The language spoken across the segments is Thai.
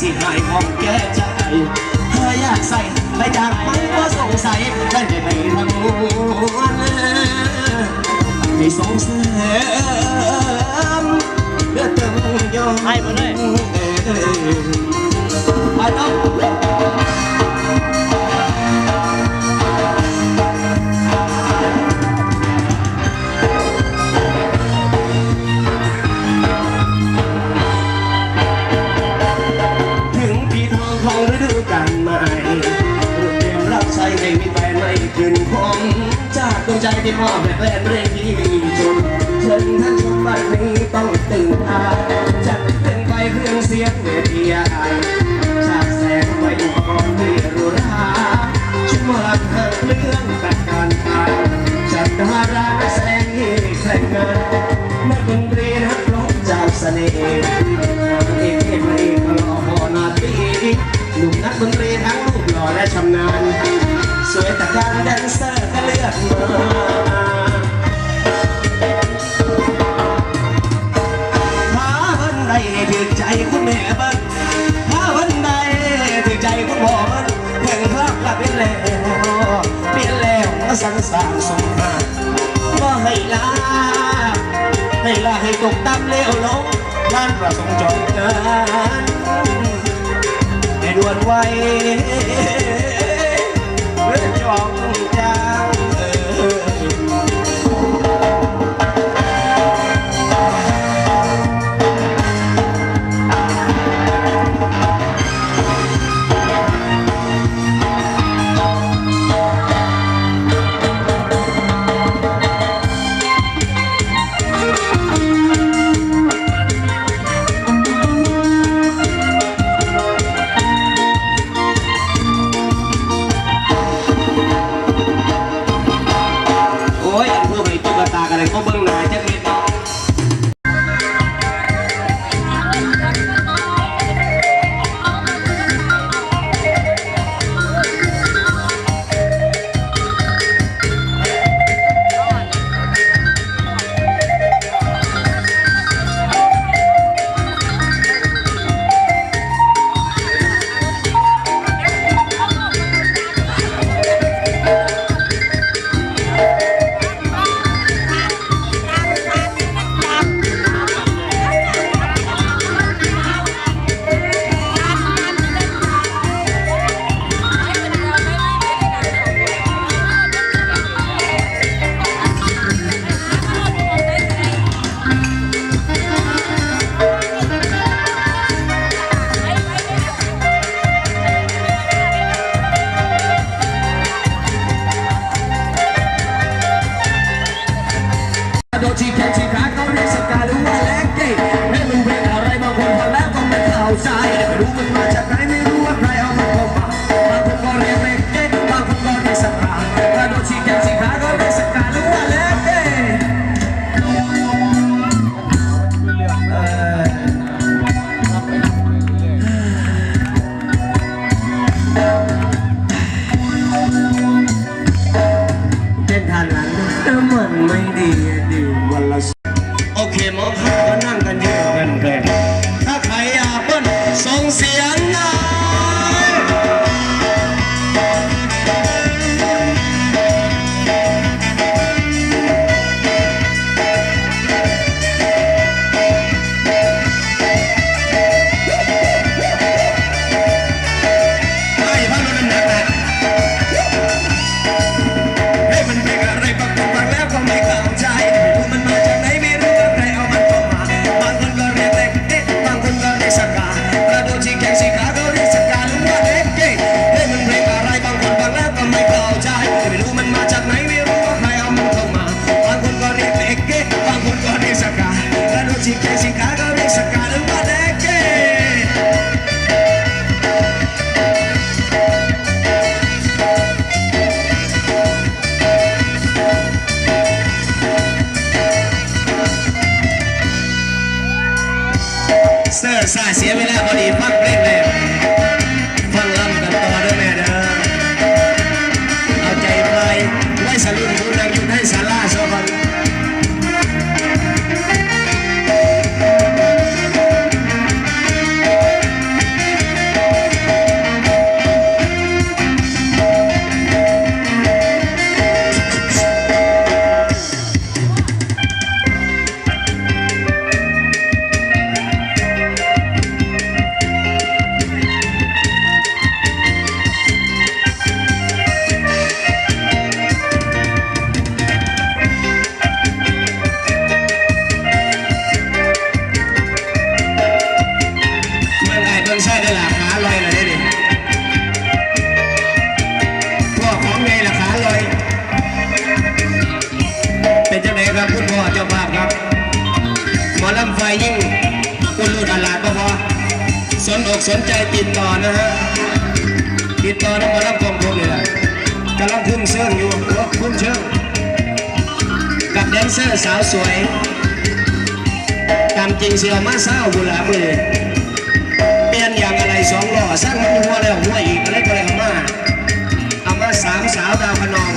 สิหายมองแก้ใจเธออยากใส่แต่อยากมันก็สงสัยได้ไม่ไปทางนู้นไม่สงสัยเดือดตึยอมให้มาเลยไปต้อง เร่งที่ชมเชิญท่านชมบันี้ต้องตื่นตาจัดเป็นไปเครื่องเสียงเวทีอายฉกแสงไว้อมที่รุราชั่วเธอเรื่องแต่การตาจัดดาราแสงแข่งงานนักดนตรีนักร้องเจ้าเสน่ห์ สังสารสงหาก็ให้ลาให้ลาให้ตกต่ำเลี้ยวลงล้านประสงค์จงเกินในด่วนไวเรื่องจองจางเออ นเซอร์สาวสวยตามจริงเสียมาเศร้าบุหลามือเปลี่ยนอย่างอะไรสองหล้อสร้างมันหัวแล้วหัวอีกอะไรก็เลยเอามาเอามาสามสาวดาวพนอง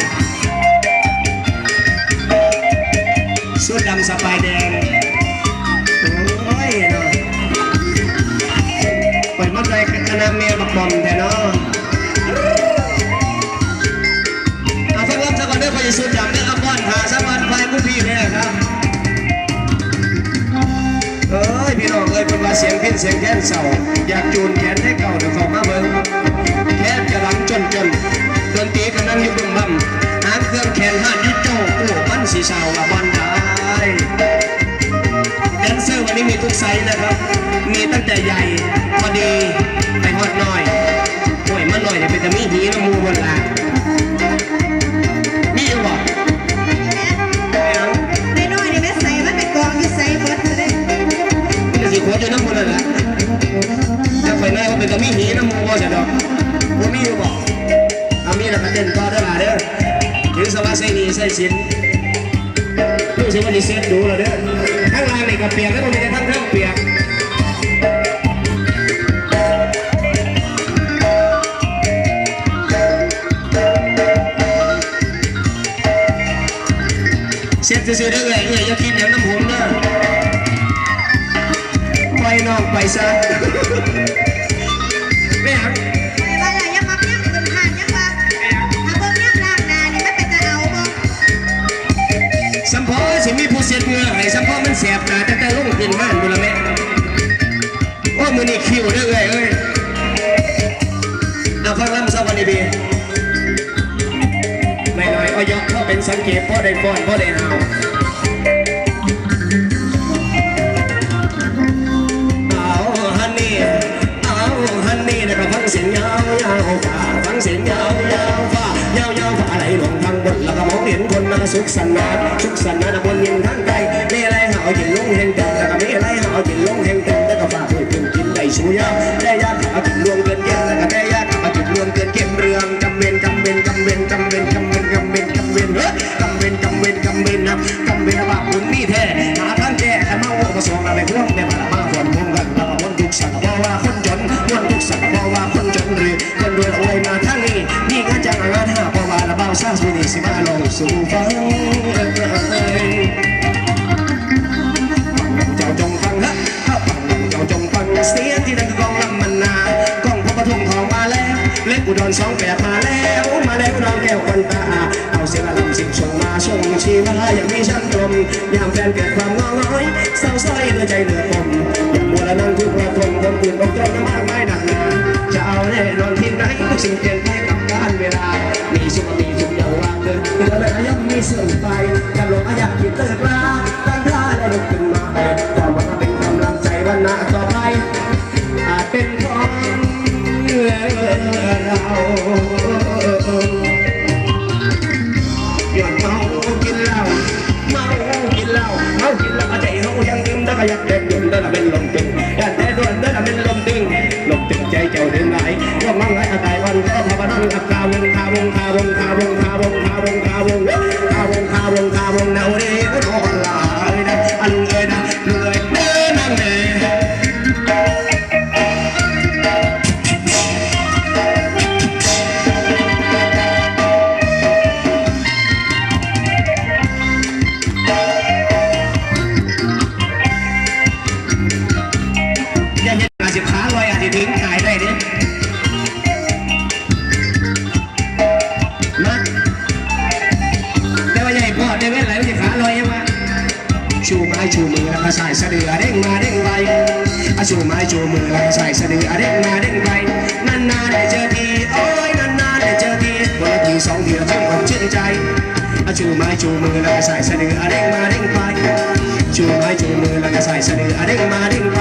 สุดดำสบายแดงโอ้ยเนาะปล่อยมันใจคณะเมียบักบอมแต่เนาะ เสียงพินเสียงแค้นเศร้าอยากจูนแขนให้เก่าเดี๋ยวขามาเบิ่งแค้นจะหลังจนจนดนตรีกำลังยู่บึ้มบั่มหางเครื่องแขนห้านยิ่โจ้โอ้มันสีเศร้าละบอลได้แดนเซอร์วันนี้มีทุกไซส์นะครับ มีตั้งแต่ใหญ่พอดีไปฮอดน้อยห่วยมันหน่อยเนี่ยเป็นต่มีหีน้ำมูบนหลา รู้สึกว่าดีเซ็ตดูแล้วเด้อข้างล่างนี่ก็เปียกแล้วมันมีแต่ทั้งเท่งเปียกเซ็ตซื่อๆได้เลยเอ้ยอย่าคิดอย่างน้ำผมเด้อไปน้องไปซะ ไม่น้อยเอายกเข้าเป็นสังเกตพ่อได้ฟ้อนพ่อได้เอาเอาฮันนี่เอาฮันนี่นะครับฟังเสียงยาวยาวฟ้าฟังเสียงยาวยาวฟ้ายาวยาวฟ้าไหลลงทางบนแล้วก็มองเห็นคนมาสุขสันต์สุขสันต์นะบนยิงทางไกล ชีมาอย่างมีชั้นตรมยามแฟนเกิดความงอง้อยเศร้าส้อยเลือใจเหลือปมอย่างมัวละนั่งทุกข์ระทมคนอื่นอกจนมากมายหนักหนาจะเอาแน่นอนที่ไหนทุกสิ่งเปลี่ยนไปกับการเวลา มีสุขมีสุขอย่าว่างเกินเตือนเลยยังมีเสื่อมไปกันลงอาอยากคิดเลิกลาตั้งท่าแล้วลุกขึ้นมาแต่ว่าเป็นกำลังใจวันหน้าต่อไปอาจเป็นของเรา เดินมาเป็นลมตึงอยากแต่ด่วนเด้นเป็นลมตึงลมตึงใจเจ้าเดินไหลก็มั่งไหลอาตายวันก็พาบันอับคาวงคาวงคาวงคาวงคาวงคาวงคาวง ก็ใส่สะดือเด้งมาเด้งไปอะชูไม้ชูมือแล้วก็ใส่สะดือเด้งมาเด้งไปนานๆได้เจอทีโอ้ยนานๆได้เจอทีวันละทีสองทีแล้วชื่นอกชื่นใจอะชูไม้ชูมือแล้วก็ใส่สะดือเด้งมาเด้งไปชูไม้ชูมือแล้วก็ใส่สะดือเด้งมาเด้งไป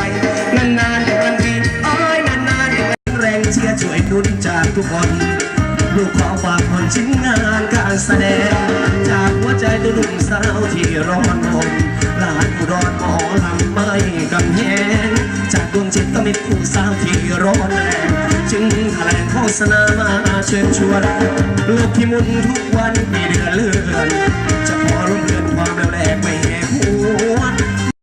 นานๆเดี๋ยววันทีโอ้ยนานๆเดี๋ยววันแรงเชียร์ช่วยนุนจากทุกคนลูกขอฝากผลชิ้นงานการแสดง จากหัวใจตัวหนุ่มสาวที่ร้อนรน หลานผู้รอดหมอลำไม่กำแหงจากดวงจิตตมิตรผู้สาวที่ร้อนแรงจึงแถลงโฆษณามาเชิญชวนโลกที่มุนทุกวันมีเดือนเลื่อน จะพอร่วมเรือนความเร็วแรงไม่แหกหัว